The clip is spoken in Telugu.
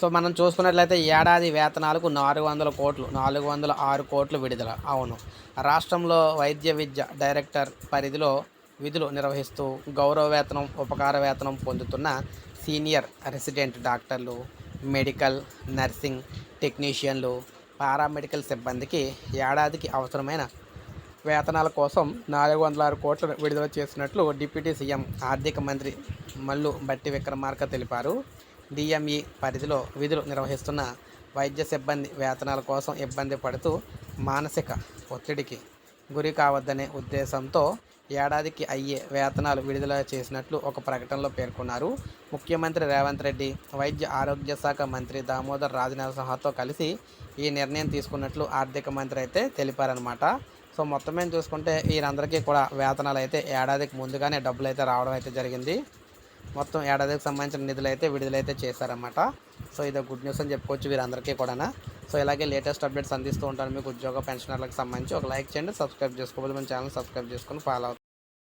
సో మనం చూసుకున్నట్లయితే ఏడాది వేతనాలకు నాలుగు వందల కోట్లు నాలుగు వందల ఆరు కోట్లు విడుదల. అవును. రాష్ట్రంలో వైద్య విద్య డైరెక్టర్ పరిధిలో విధులు నిర్వహిస్తూ గౌరవ వేతనం ఉపకార వేతనం పొందుతున్న సీనియర్ రెసిడెంట్ డాక్టర్లు మెడికల్ నర్సింగ్ టెక్నీషియన్లు పారామెడికల్ సిబ్బందికి ఏడాదికి అవసరమైన వేతనాల కోసం నాలుగు వందల ఆరు కోట్లు విడుదల చేసినట్లు డిప్యూటీ సీఎం ఆర్థిక మంత్రి మల్లు బట్టి విక్రమార్క తెలిపారు. డిఎంఈ పరిధిలో విధులు నిర్వహిస్తున్న వైద్య సిబ్బంది వేతనాల కోసం ఇబ్బంది పడుతూ మానసిక ఒత్తిడికి గురి కావద్దనే ఉద్దేశంతో ఏడాదికి అయ్యే వేతనాలు విడుదల చేసినట్లు ఒక ప్రకటనలో పేర్కొన్నారు. ముఖ్యమంత్రి రేవంత్ రెడ్డి వైద్య ఆరోగ్య శాఖ మంత్రి దామోదర్ రాజనరసింహతో కలిసి ఈ నిర్ణయం తీసుకున్నట్లు ఆర్థిక మంత్రి అయితే తెలిపారనమాట సో మొత్తం ఏం చూసుకుంటే వీరందరికీ కూడా వేతనాలు అయితే ఏడాదికి ముందుగానే డబ్బులు అయితే రావడం అయితే జరిగింది. మొత్తం ఏడాదికి సంబంధించిన నిధులు అయితే విడుదలైతే చేశారన్నమాట. సో ఇది గుడ్ న్యూస్ అని చెప్పుకోవచ్చు వీరందరికీ కూడా సో ఇలాగే లేటెస్ట్ అప్డేట్స్ అందిస్తూ ఉంటాను మీకు ఉద్యోగ పెన్షనర్లకు సంబంధించి. ఒక లైక్ చేయండి సబ్స్క్రైబ్ చేసుకోవాలి మన ఛానల్ సబ్స్క్రైబ్ చేసుకొని ఫాలో అవుతుంది